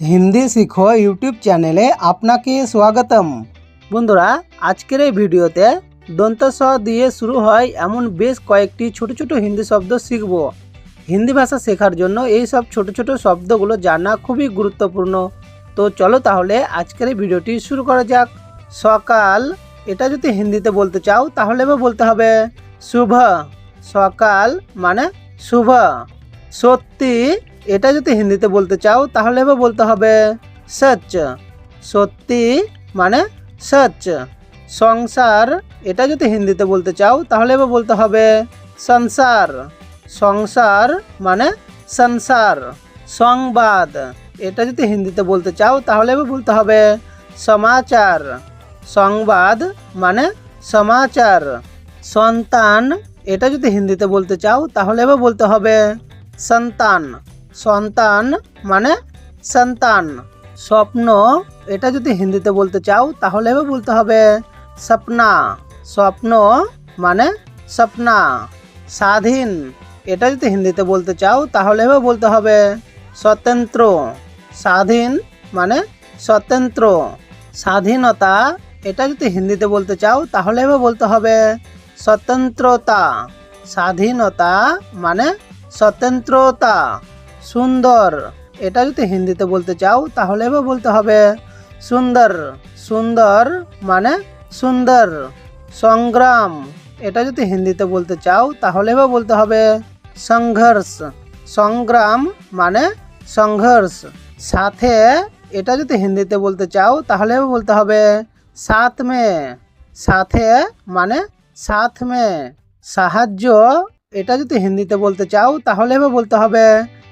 হিন্দি শিখো ইউটিউব চ্যানেলে আপনাকে স্বাগতম। বন্ধুরা, আজকের এই ভিডিওতে দন্ত স দিয়ে শুরু হয় এমন বেশ কয়েকটি ছোট ছোট হিন্দি শব্দ শিখব। হিন্দি ভাষা শেখার জন্য এই সব ছোট ছোট শব্দগুলো জানা খুবই গুরুত্বপূর্ণ। তো চলো তাহলে আজকের এই ভিডিওটি শুরু করা যাক। সকাল, এটা যদি হিন্দিতে বলতে চাও তাহলে বলতে হবে শুভ। সকাল মানে শুভ। সত্যি এটা যদি হিন্দিতে বলতে চাও, তাহলে এবার বলতে হবে সচ। সত্যি মানে সচ। সংসার, এটা যদি হিন্দিতে বলতে চাও, তাহলে এবার বলতে হবে সংসার। সংসার মানে সংসার। সংবাদ, এটা যদি হিন্দিতে বলতে চাও, তাহলে এবার বলতে হবে সমাচার। সংবাদ মানে সমাচার। সন্তান, এটা যদি হিন্দিতে বলতে চাও, তাহলে এবার বলতে হবে সন্তান। সন্তান মানে সন্তান। স্বপ্ন, এটা যদি হিন্দিতে বলতে চাও, তাহলে বলতে হবে, স্বপ্না। স্বপ্ন মানে স্বপ্না। স্বাধীন, এটা যদি হিন্দিতে বলতে চাও, তাহলে বলতে হবে, স্বতন্ত্র। স্বাধীন মানে স্বতন্ত্র। স্বাধীনতা, এটা যদি হিন্দিতে বলতে চাও, তাহলে বলতে হবে, স্বতন্ত্রতা। স্বাধীনতা মানে স্বতন্ত্রতা। সুন্দর। এটা যদি হিন্দিতে বলতে চাও, তাহলে এবার বলতে হবে সুন্দর। সুন্দর মানে সুন্দর। সংগ্রাম। এটা যদি হিন্দিতে বলতে চাও, তাহলে এবার বলতে হবে সংঘর্ষ। সংগ্রাম মানে সংঘর্ষ। সাথে এটা যদি হিন্দিতে বলতে চাও, তাহলে বলতে হবে সাথ মে সাথে মানে সাথ মে সাহায্য। এটা যদি হিন্দিতে বলতে চাও, তাহলে বলতে হবে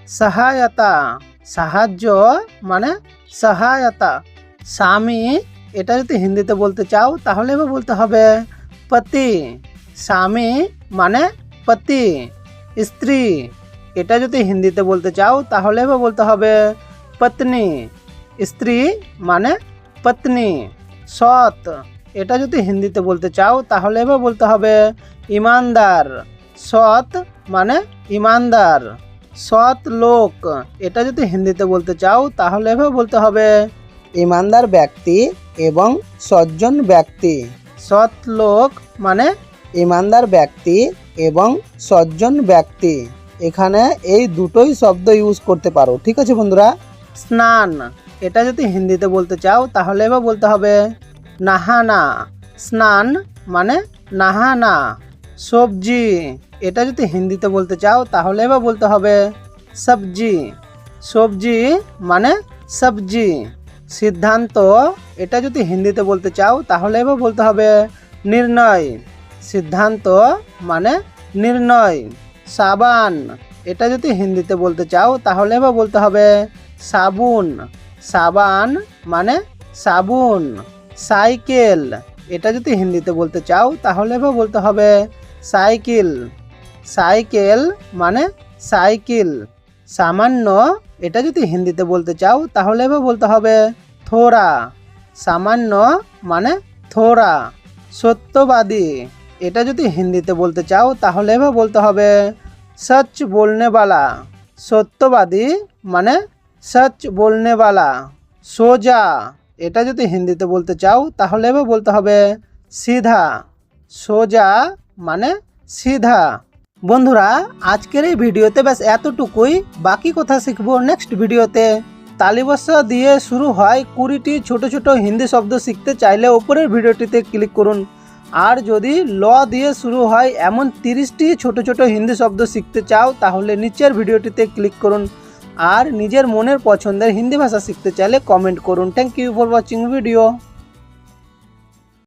সহায়তা, সাহায্য মানে সহায়তা। স্বামী, এটা যদি হিন্দিতে বলতে চাও, তাহলে এবার বলতে হবে পতি। স্বামী মানে পতি। স্ত্রী, এটা যদি হিন্দিতে বলতে চাও, তাহলে এবার বলতে হবে পত্নী। স্ত্রী মানে পত্নী। সৎ, এটা যদি হিন্দিতে বলতে চাও, তাহলে এবার বলতে হবে ইমানদার। সৎ মানে ইমানদার। সৎ লোক। এটা যদি হিন্দিতে বলতে চাও, তাহলে এবার বলতে হবে, ইমানদার ব্যক্তি এবং সজ্জন ব্যক্তি। সৎ লোক মানে ইমানদার ব্যক্তি এবং সজ্জন ব্যক্তি। এখানে এই দুটোই শব্দ ইউজ করতে পারো, ঠিক আছে বন্ধুরা? স্নান। এটা যদি হিন্দিতে বলতে চাও, তাহলে এবার বলতে হবে, নাহানা। স্নান মানে নাহানা। সবজি। এটা যদি হিন্দিতে বলতে চাও, তাহলে এবার বলতে হবে সবজি। সবজি মানে সবজি। সিদ্ধান্ত, এটা যদি হিন্দিতে বলতে চাও, তাহলে এবার বলতে হবে নির্ণয়। সিদ্ধান্ত মানে নির্ণয়। সাবান, এটা যদি হিন্দিতে বলতে চাও, তাহলে এবার বলতে হবে সাবুন। সাবান মানে সাবুন। সাইকেল, এটা যদি হিন্দিতে বলতে চাও, তাহলে এবার বলতে হবে সাইকেল। সাইকেল মানে সাইকেল। সামান্য, এটা যদি হিন্দিতে বলতে চাও, তাহলে এবার বলতে হবে থোড়া। সামান্য মানে থোড়া। সত্যবাদী। এটা যদি হিন্দিতে বলতে চাও, তাহলে এবার বলতে হবে সচ বলনেওয়ালা। সত্যবাদী মানে সচ বলনেওয়ালা। সোজা। এটা যদি হিন্দিতে বলতে চাও, তাহলে এবার বলতে হবে সিধা। সোজা মানে সিধা। বন্ধুরা, আজকের এই ভিডিওতে ব্যাস এতটুকুই। বাকি কথা শিখব নেক্সট ভিডিওতে। তালিবস্য দিয়ে শুরু হয় কুড়িটি ছোট ছোট হিন্দি শব্দ শিখতে চাইলে ওপরের ভিডিওটিতে ক্লিক করুন। আর যদি ল দিয়ে শুরু হয় এমন তিরিশটি ছোট ছোট হিন্দি শব্দ শিখতে চাও, তাহলে নিচের ভিডিওটিতে ক্লিক করুন। আর নিজের মনের পছন্দের হিন্দি ভাষা শিখতে চাইলে কমেন্ট করুন। Thank you for watching video